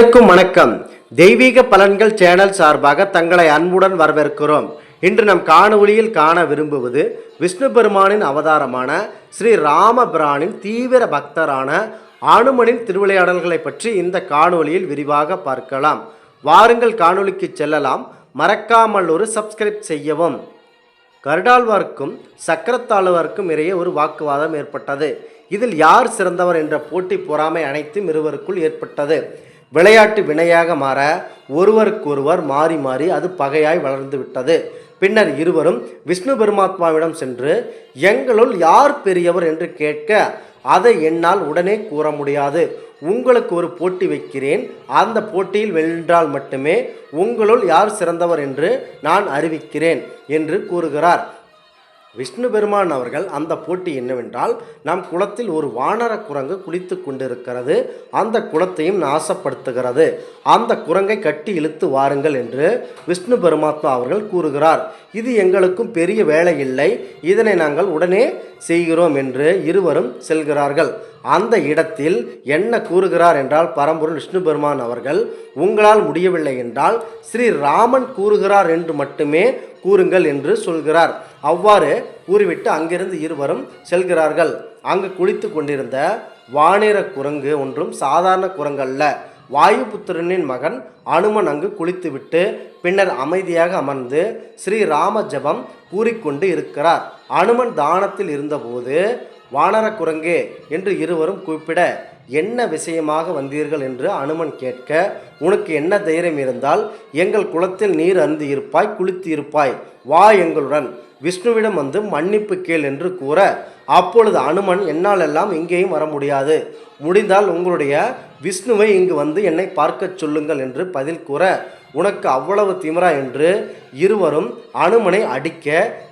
அனைவருக்கும் வணக்கம். தெய்வீக பலன்கள் சேனல் சார்பாக தங்களை அன்புடன் வரவேற்கிறோம். இன்று நம் காணொளியில் காண விரும்புவது விஷ்ணு பெருமானின் அவதாரமான ஸ்ரீ ராமபிரானின் தீவிர பக்தரான அனுமனின் திருவிளையாடல்களை பற்றி இந்த காணொளியில் விரிவாக பார்க்கலாம். வாருங்கள் காணொளிக்கு செல்லலாம். மறக்காமல் ஒரு சப்ஸ்கிரைப் செய்யவும். கருடாழ்வார்க்கும் சக்கரத்தாழ்வார்க்கும் இடையே ஒரு வாக்குவாதம் ஏற்பட்டது. இதில் யார் சிறந்தவர் என்ற போட்டி பொறாமை அனைத்தும் இருவருக்குள் ஏற்பட்டது. விளையாட்டு வினையாக மாற ஒருவருக்கொருவர் மாறி மாறி அது பகையாய் வளர்ந்து விட்டது. பின்னர் இருவரும் விஷ்ணு பெருமாத்மாவிடம் சென்று எங்களுள் யார் பெரியவர் என்று கேட்க அதை என்னால் உடனே கூற முடியாது. உங்களுக்கு ஒரு போட்டி வைக்கிறேன். அந்த போட்டியில் வென்றால் மட்டுமே உங்களுள் யார் சிறந்தவர் என்று நான் அறிவிக்கிறேன் என்று கூறுகிறார். விஷ்ணு பெருமான் அவர்கள் அந்த போட்டி என்னவென்றால் நம் குளத்தில் ஒரு வானர குரங்கு குளித்து கொண்டிருக்கிறது. அந்த குளத்தையும் நாசப்படுத்துகிறது. அந்த குரங்கை கட்டி இழுத்து வாருங்கள் என்று விஷ்ணு பெருமாத்மா அவர்கள் கூறுகிறார். இது எங்களுக்கும் பெரிய வேலை இல்லை இதனை நாங்கள் உடனே செய்கிறோம் என்று இருவரும் செல்கிறார்கள். அந்த இடத்தில் என்ன கூறுகிறார் என்றால் பரம்பொருள் விஷ்ணு பெருமான் அவர்கள் உங்களால் முடியவில்லை என்றால் ஸ்ரீ ராமன் கூறுகிறார் என்று மட்டுமே கூறுங்கள் என்று சொல்கிறார். அவ்வாறு கூறிவிட்டு அங்கிருந்து இருவரும் செல்கிறார்கள். அங்கு குளித்து கொண்டிருந்த வானிற குரங்கு ஒன்றும் சாதாரண குரங்கல்ல. வாயுபுத்திரனின் மகன் அனுமன் அங்கு குளித்துவிட்டு பின்னர் அமைதியாக அமர்ந்து ஸ்ரீ ராம ஜபம் கூறிக்கொண்டு இருக்கிறார். அனுமன் தானத்தில் இருந்தபோது வானர குரங்கே என்று இருவரும் கூப்பிட என்ன விஷயமாக வந்தீர்கள்? என்று அனுமன் கேட்க உனக்கு என்ன தைரியம் இருந்தால் எங்கள் குளத்தில் நீர் அருந்து இருப்பாய் குளித்து இருப்பாய் வா எங்களுடன். விஷ்ணுவிடம் வந்து மன்னிப்பு கேள் என்று கூற அப்பொழுது அனுமன் என்னால் எல்லாம் இங்கேயும் வர முடியாது. முடிந்தால் உங்களுடைய விஷ்ணுவை இங்கு வந்து என்னை பார்க்கச் சொல்லுங்கள் என்று பதில் கூற உனக்கு அவ்வளவு திமிரா? என்று இருவரும் அனுமனை அடிக்க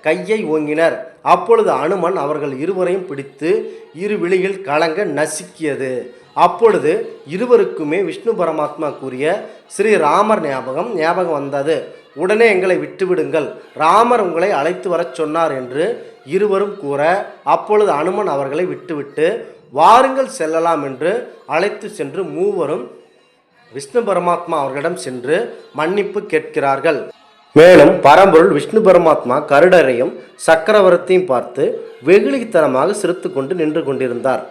கையை ஓங்கினர். அப்பொழுது அனுமன் அவர்கள் இருவரையும் பிடித்து இரு விழியில் கலங்க நசுக்கியது. அப்பொழுது இருவருக்குமே விஷ்ணு பரமாத்மா கூறிய ஸ்ரீ ராமர் ஞாபகம் ஞாபகம் வந்தது. உடனே எங்களை விட்டுவிடுங்கள். ராமர் உங்களை அழைத்து வரச் சொன்னார் என்று இருவரும் கூற அப்பொழுது அனுமன் அவர்களை விட்டுவிட்டு வாருங்கள் செல்லலாம் என்று அழைத்து சென்று மூவரும் விஷ்ணு பரமாத்மா அவர்களிடம் சென்று மன்னிப்பு கேட்கிறார்கள். மேலும் பரம்பொருள் விஷ்ணு பரமாத்மா கருடரையும் சக்கரவர்த்தியும் பார்த்து வெகுளித்தனமாக சிரித்து கொண்டு நின்று கொண்டிருந்தார்.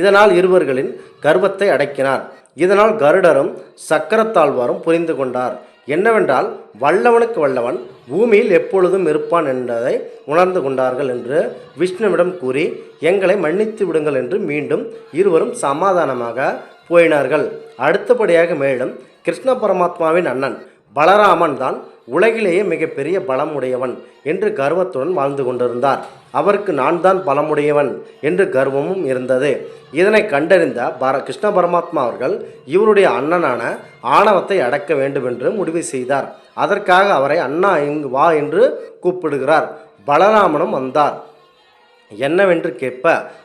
இதனால் இருவர்களின் கர்வத்தை அடக்கினார். இதனால் கருடரும் சக்கரத்தாழ்வாரும் புரிந்து கொண்டார். என்னவென்றால் வல்லவனுக்கு வல்லவன் பூமியில் எப்பொழுதும் இருப்பான் என்பதை உணர்ந்து கொண்டார்கள் என்று விஷ்ணுவிடம் கூறி எங்களை மன்னித்து விடுங்கள் என்று மீண்டும் இருவரும் சமாதானமாக போயினார்கள். அடுத்தபடியாக மேலும் கிருஷ்ண பரமாத்மாவின் அண்ணன் பலராமன் தான் உலகிலேயே மிகப்பெரிய பலமுடையவன் என்று கர்வத்துடன் வாழ்ந்து கொண்டிருந்தார். அவருக்கு நான் தான் பலமுடையவன் என்று கர்வமும் இருந்தது. இதனை கண்டறிந்த பர கிருஷ்ண பரமாத்மா அவர்கள் இவருடைய அண்ணனான ஆணவத்தை அடக்க வேண்டும் என்று முடிவு செய்தார். அதற்காக அவரை அண்ணா இங்கு வா என்று கூப்பிடுகிறார். பலராமனும் வந்தார். என்னவென்று கேட்ப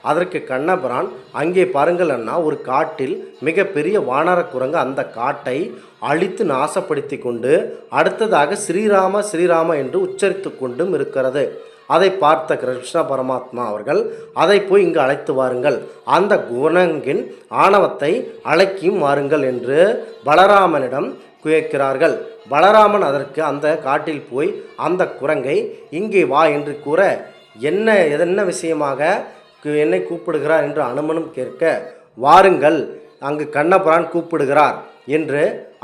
அதற்கு கண்ணபிரான் அங்கே பாருங்கள் அண்ணா ஒரு காட்டில் மிகப்பெரிய வானர குரங்கு அந்த காட்டை அழித்து நாசப்படுத்தி கொண்டு அடுத்ததாக ஸ்ரீராம ஸ்ரீராம என்று உச்சரித்து கொண்டும் இருக்கிறது. அதை பார்த்த கிருஷ்ண பரமாத்மா அவர்கள் அதை போய் இங்கு அழைத்து வாருங்கள். அந்த குணங்கின் ஆணவத்தை அழைக்கியும் வாருங்கள் என்று பலராமனிடம் கேட்கிறார்கள். பலராமன் அதற்கு அந்த காட்டில் போய் அந்த குரங்கை இங்கே வா என்று கூற என்ன எதென்ன விஷயமாக என்னை கூப்பிடுகிறார் என்று அனுமனும் கேட்க வாருங்கள் அங்கு கண்ணபுரான் கூப்பிடுகிறார் என்று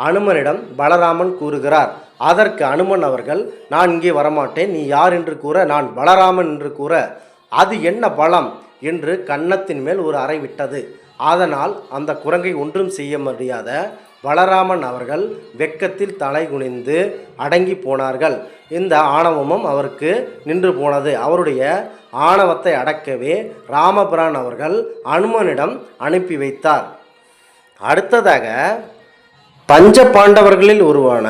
அனுமனிடம் பலராமன் கூறுகிறார். அதற்கு அனுமன் அவர்கள் நான் இங்கே வரமாட்டேன் நீ யார் என்று கூற நான் பலராமன் என்று கூற அது என்ன பலம்? என்று கன்னத்தின் மேல் ஒரு அறை விட்டது. அதனால் அந்த குரங்கை ஒன்றும் செய்ய முடியாத பலராமன் அவர்கள் வெக்கத்தில் தலை குனிந்து அடங்கி போனார்கள். இந்த ஆணவமும் அவருக்கு நின்று போனது. அவருடைய ஆணவத்தை அடக்கவே ராமபிரான் அவர்கள் அனுமனிடம் அனுப்பி வைத்தார். அடுத்ததாக பஞ்ச பாண்டவர்களில் உருவான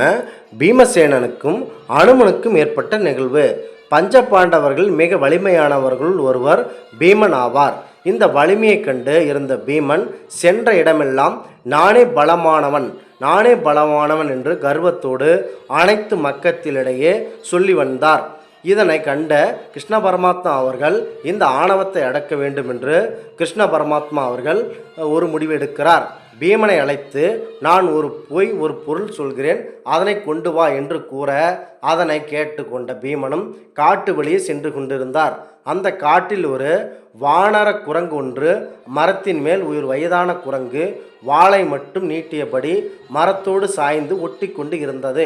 பீமசேனனுக்கும் அனுமனுக்கும் ஏற்பட்ட நிகழ்வு. பஞ்ச பாண்டவர்கள் மிக வலிமையானவர்களுள் ஒருவர் பீமன் ஆவார். இந்த வலிமையைக் கண்டு இருந்த பீமன் சென்ற இடமெல்லாம் நானே பலமானவன் நானே பலமானவன் என்று கர்வத்தோடு அனைத்து மக்கத்திலிடையே சொல்லி வந்தார். இதனை கண்ட கிருஷ்ண பரமாத்மா அவர்கள் இந்த ஆணவத்தை அடக்க வேண்டும் என்று கிருஷ்ண பரமாத்மா அவர்கள் ஒரு முடிவு எடுக்கிறார். பீமனை அழைத்து நான் ஒரு பொய் ஒரு பொருள் சொல்கிறேன் அதனை கொண்டு வா என்று கூற அதனை கேட்டுக்கொண்ட பீமனும் காட்டு வழியே சென்று கொண்டிருந்தார். அந்த காட்டில் ஒரு வானர குரங்கு ஒன்று மரத்தின் மேல் உயிர் வயதான குரங்கு வாளை மட்டும் நீட்டியபடி மரத்தோடு சாய்ந்து ஒட்டி கொண்டு இருந்தது.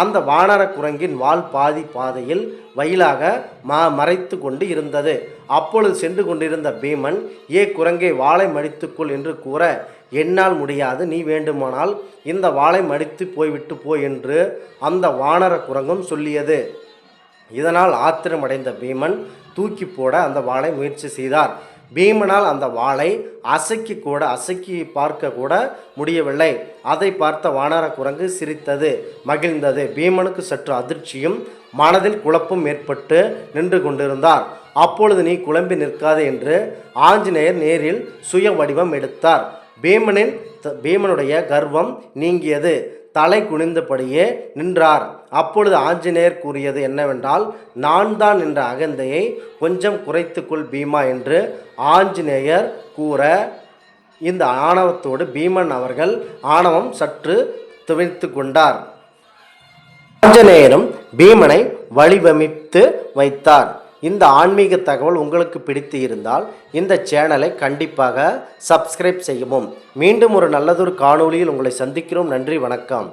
அந்த வானர குரங்கின் வால் பாதி பாதையில் வயலாக ம மறைத்து கொண்டு இருந்தது. அப்பொழுது சென்று கொண்டிருந்த பீமன் ஏ குரங்கை வாளை மடித்துக்கொள் என்று கூற என்னால் முடியாது நீ வேண்டுமானால் இந்த வாளை மடித்து போய்விட்டு போ என்று அந்த வானர குரங்கும் சொல்லியது. இதனால் ஆத்திரமடைந்த பீமன் தூக்கி போட அந்த வாளை முயற்சி செய்தார். பீமனால் அந்த வாளை அசைக்கு கூட அசைக்கி பார்க்க கூட முடியவில்லை. அதை பார்த்த வானர குரங்கு சிரித்தது மகிழ்ந்தது. பீமனுக்கு சற்று அதிர்ச்சியும் மனதில் குழப்பம் ஏற்பட்டு நின்று கொண்டிருந்தார். அப்பொழுது நீ குழம்பி நிற்காதே என்று ஆஞ்சநேயர் நேரில் சுய வடிவம் எடுத்தார். பீமனின் த- பீமனுடைய கர்வம் நீங்கியது. தலை குனிந்தபடியே நின்றார். அப்பொழுது ஆஞ்சநேயர் கூறியது என்னவென்றால் நான் தான் என்ற அகந்தையை கொஞ்சம் குறைத்துக்கொள் பீமா என்று ஆஞ்சநேயர் கூற இந்த ஆணவத்தோடு பீமன் அவர்கள் ஆணவம் சற்று துவைத்து கொண்டார். ஆஞ்சநேயரும் பீமனை வழிவமைத்து வைத்தார். இந்த ஆன்மீக தகவல் உங்களுக்கு பிடித்து இருந்தால் இந்த சேனலை கண்டிப்பாக சப்ஸ்கிரைப் செய்யவும். மீண்டும் ஒரு நல்லதொரு காணொளியில் உங்களை சந்திக்கிறோம். நன்றி வணக்கம்.